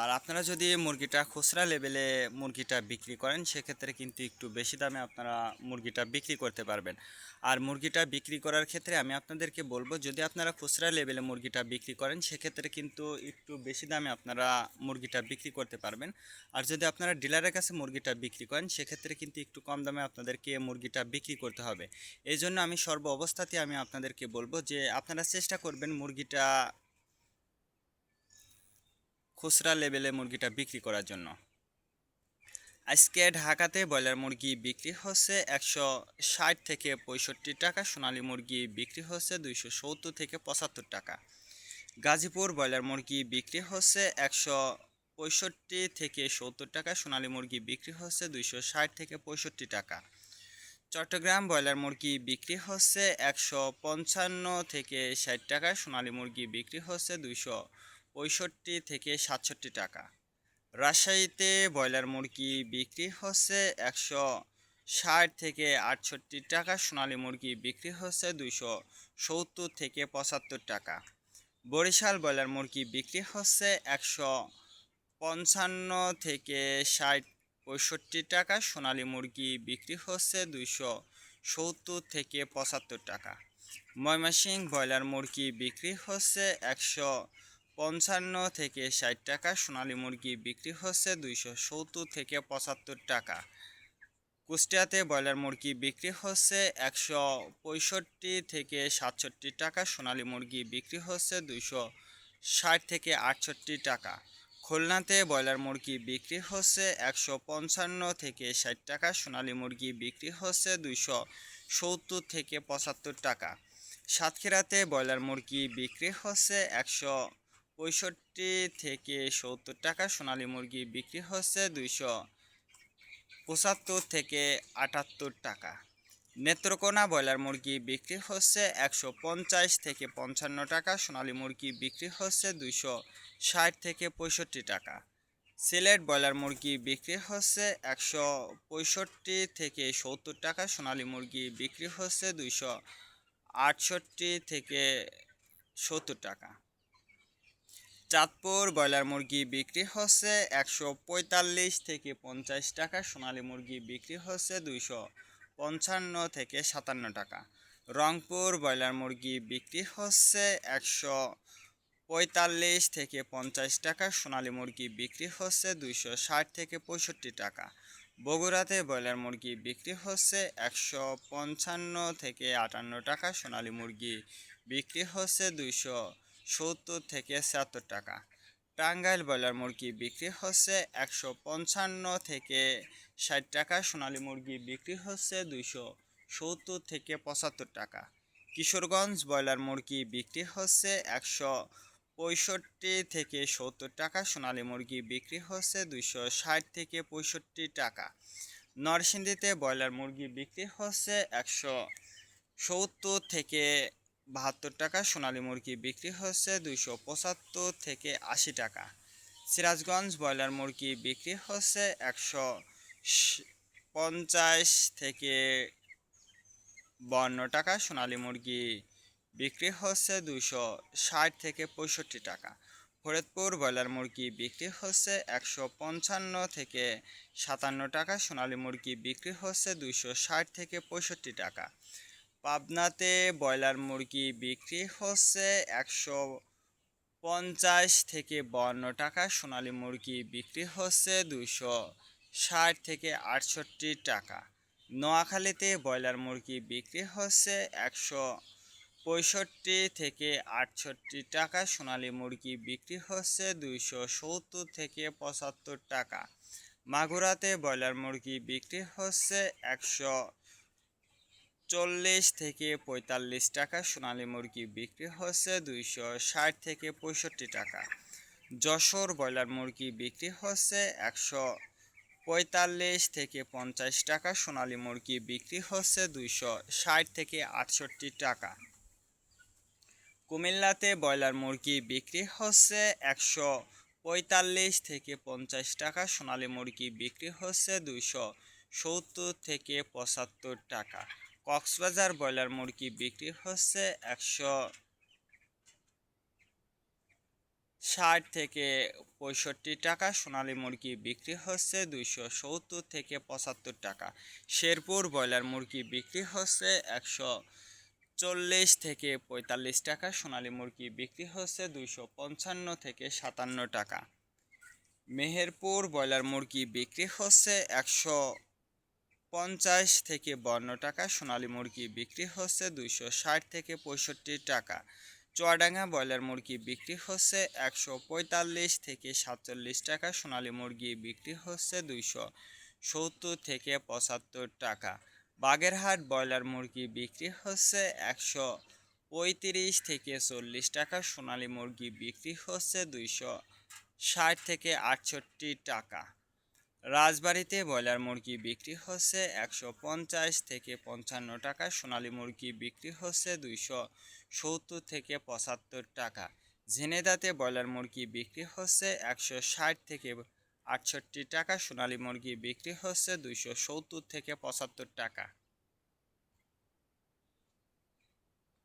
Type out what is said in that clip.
আর আপনারা যদি মুরগিটা খুচরা লেভেলে মুরগিটা বিক্রি করেন, সেক্ষেত্রে কিন্তু একটু বেশি দামে আপনারা মুরগিটা বিক্রি করতে পারবেন। আর মুরগিটা বিক্রি করার ক্ষেত্রে আমি আপনাদেরকে বলব, যদি আপনারা খুচরা লেভেলে মুরগিটা বিক্রি করেন, সেক্ষেত্রে কিন্তু একটু বেশি দামে আপনারা মুরগিটা বিক্রি করতে পারবেন। আর যদি আপনারা ডিলারের কাছে মুরগিটা বিক্রি করেন, সেক্ষেত্রে কিন্তু একটু কম দামে আপনাদেরকে মুরগিটা বিক্রি করতে হবে। এই জন্য আমি সর্ব অবস্থাতে আমি আপনাদেরকে বলব যে, আপনারা চেষ্টা করবেন মুরগিটা খুচরা লেভেলে মুরগিটা বিক্রি করার জন্য। আজকে ঢাকাতে ব্রয়লার মুরগি বিক্রি হচ্ছে একশো ষাট থেকে পঁয়ষট্টি টাকা, সোনালী মুরগি বিক্রি হচ্ছে দুইশো সত্তর থেকে পঁচাত্তর টাকা। গাজীপুর ব্রয়লার মুরগি বিক্রি হচ্ছে একশো পঁয়ষট্টি থেকে সত্তর টাকা, সোনালী মুরগি বিক্রি হচ্ছে দুইশো ষাট থেকে পঁয়ষট্টি টাকা। চট্টগ্রাম ব্রয়লার মুরগি বিক্রি হচ্ছে একশো পঞ্চান্ন থেকে ষাট টাকা, সোনালী মুরগি বিক্রি হচ্ছে দুইশো পঁয়ষট্টি থেকে সাতষট্টি টাকা। রাজশাহীতে ব্রয়লার মুরগি বিক্রি হচ্ছে একশো ষাট থেকে আটষট্টি টাকা, সোনালী মুরগি বিক্রি হচ্ছে দুইশো সত্তর থেকে পঁচাত্তর টাকা। বরিশাল ব্রয়লার মুরগি বিক্রি হচ্ছে একশো পঞ্চান্ন থেকে ষাট পঁয়ষট্টি টাকা, সোনালী মুরগি বিক্রি হচ্ছে দুইশো সত্তর থেকে পঁচাত্তর টাকা। ময়মাসিং ব্রয়লার মুরগি বিক্রি হচ্ছে একশো পঞ্চান্ন থেকে ষাট টাকা, সোনালী মুরগি বিক্রি হচ্ছে দুইশো সত্তর থেকে পঁচাত্তর টাকা। কুষ্টিয়াতে ব্রয়লার মুরগি বিক্রি হচ্ছে একশো পঁয়ষট্টি থেকে সাতষট্টি টাকা, সোনালী মুরগি বিক্রি হচ্ছে দুইশো ষাট থেকে আটষট্টি টাকা। খুলনাতে ব্রয়লার মুরগি বিক্রি হচ্ছে একশো পঞ্চান্ন থেকে ষাট টাকা, সোনালী মুরগি বিক্রি হচ্ছে দুইশো সত্তর থেকে পঁচাত্তর টাকা। সাতক্ষীরাতে ব্রয়লার মুরগি বিক্রি হচ্ছে একশো পঁয়ষট্টি থেকে সত্তর টাকা সোনালী মুরগি বিক্রি হচ্ছে দুইশো পঁচাত্তর থেকে আটাত্তর টাকা। নেত্রকোনা ব্রয়লার মুরগি বিক্রি হচ্ছে একশো পঞ্চাশ থেকে পঞ্চান্ন টাকা, সোনালী মুরগি বিক্রি হচ্ছে দুইশো ষাট থেকে পঁয়ষট্টি টাকা। সিলেট ব্রয়লার মুরগি বিক্রি হচ্ছে একশো পঁয়ষট্টি থেকে সত্তর টাকা, সোনালী মুরগি বিক্রি হচ্ছে দুইশো আটষট্টি থেকে সত্তর টাকা। চাঁদপুর ব্রয়লার মুরগি বিক্রি হচ্ছে একশো পঁয়তাল্লিশ থেকে পঞ্চাশ টাকা, সোনালী মুরগি বিক্রি হচ্ছে দুইশো পঞ্চান্ন থেকে সাতান্ন টাকা। রংপুর ব্রয়লার মুরগি বিক্রি হচ্ছে একশো পঁয়তাল্লিশ থেকে পঞ্চাশ টাকা, সোনালী মুরগি বিক্রি হচ্ছে দুইশো ষাট থেকে পঁয়ষট্টি টাকা। বগুড়াতে ব্রয়লার মুরগি বিক্রি হচ্ছে একশো পঞ্চান্ন থেকে আটান্ন টাকা, সোনালী মুরগি বিক্রি হচ্ছে দুইশো সত্তর থেকে ছিয়াত্তর টাকা। টাঙ্গাইল ব্রয়লার মুরগি বিক্রি হচ্ছে একশো পঞ্চান্ন থেকে ষাট টাকা, সোনালী মুরগি বিক্রি হচ্ছে দুইশো সত্তর থেকে পঁচাত্তর টাকা। কিশোরগঞ্জ ব্রয়লার মুরগি বিক্রি হচ্ছে একশো পঁয়ষট্টি থেকে সত্তর টাকা, সোনালী মুরগি বিক্রি হচ্ছে দুইশো ষাট থেকে পঁয়ষট্টি টাকা। নরসিংদীতে ব্রয়লার মুরগি বিক্রি হচ্ছে একশো সত্তর থেকে বাহাত্তর টাকা, সোনালী মুরগি বিক্রি হচ্ছে দুইশো পঁচাত্তর থেকে আশি টাকা। সিরাজগঞ্জ ব্রয়লার মুরগি বিক্রি হচ্ছে একশো পঞ্চাশ থেকে বান্ন টাকা, সোনালী মুরগি বিক্রি হচ্ছে দুইশো ষাট থেকে পঁয়ষট্টি টাকা। ফরিদপুর ব্রয়লার মুরগি বিক্রি হচ্ছে একশো পঞ্চান্ন থেকে সাতান্ন টাকা, সোনালী মুরগি বিক্রি হচ্ছে দুইশো ষাট থেকে পঁয়ষট্টি টাকা। পাবনাতে ব্রয়লার মুরগি বিক্রি হচ্ছে একশো পঞ্চাশ থেকে বান্ন টাকা, সোনালী মুরগি বিক্রি হচ্ছে দুশো ষাট থেকে আটষট্টি টাকা। নোয়াখালীতে ব্রয়লার মুরগি বিক্রি হচ্ছে একশো পঁয়ষট্টি থেকে আটষট্টি টাকা, সোনালী মুরগি বিক্রি হচ্ছে দুইশো সত্তর থেকে পঁচাত্তর টাকা। মাগুরাতে ব্রয়লার মুরগি বিক্রি হচ্ছে একশো চল্লিশ থেকে পঁয়তাল্লিশ টাকা সোনালী মুরগি বিক্রি হচ্ছে দুইশো ষাট থেকে পঁয়ষট্টি টাকা। যশোর ব্রয়লার মুরগি বিক্রি হচ্ছে একশো পঁয়তাল্লিশ থেকে পঞ্চাশ টাকা, সোনালী মুরগি বিক্রি হচ্ছে দুইশো ষাট থেকে আটষট্টি টাকা। কুমিল্লাতে ব্রয়লার মুরগি বিক্রি হচ্ছে একশো পঁয়তাল্লিশ থেকে পঞ্চাশ টাকা, সোনালী মুরগি বিক্রি হচ্ছে দুইশো সত্তর থেকে পঁচাত্তর টাকা। কক্সবাজার ব্রয়লার মুরগি বিক্রি হচ্ছে একশো ষাট থেকে পঁয়ষট্টি টাকা, সোনালী মুরগি বিক্রি হচ্ছে দুইশো সত্তর থেকে পঁচাত্তর টাকা। শেরপুর ব্রয়লার মুরগি বিক্রি হচ্ছে একশো চল্লিশ থেকে পঁয়তাল্লিশ টাকা, সোনালী মুরগি বিক্রি হচ্ছে দুইশো পঞ্চান্ন থেকে সাতান্ন টাকা। মেহেরপুর ব্রয়লার মুরগি বিক্রি হচ্ছে একশো পঞ্চাশ থেকে বান্ন টাকা, সোনালী মুরগি বিক্রি হচ্ছে দুইশো ষাট থেকে পঁয়ষট্টি টাকা। চুয়াডাঙ্গা ব্রয়লার মুরগি বিক্রি হচ্ছে একশো পঁয়তাল্লিশ থেকে সাতচল্লিশ টাকা, সোনালী মুরগি বিক্রি হচ্ছে দুইশো সত্তর থেকে পঁচাত্তর টাকা। বাগেরহাট ব্রয়লার মুরগি বিক্রি হচ্ছে একশো পঁয়ত্রিশ থেকে চল্লিশ টাকা, সোনালী মুরগি বিক্রি হচ্ছে দুইশো ষাট থেকে আটষট্টি টাকা। রাজবাড়িতে ব্রয়লার মুরগি বিক্রি হচ্ছে একশো পঞ্চাশ থেকে পঞ্চান্ন টাকা, সোনালি মুরগি বিক্রি হচ্ছে দুইশো সত্তর থেকে পঁচাত্তর টাকা। ঝিনেদাতে ব্রয়লার মুরগি বিক্রি হচ্ছে একশো ষাট থেকে আটষট্টি টাকা, সোনালি মুরগি বিক্রি হচ্ছে দুইশো সত্তর থেকে পঁচাত্তর টাকা।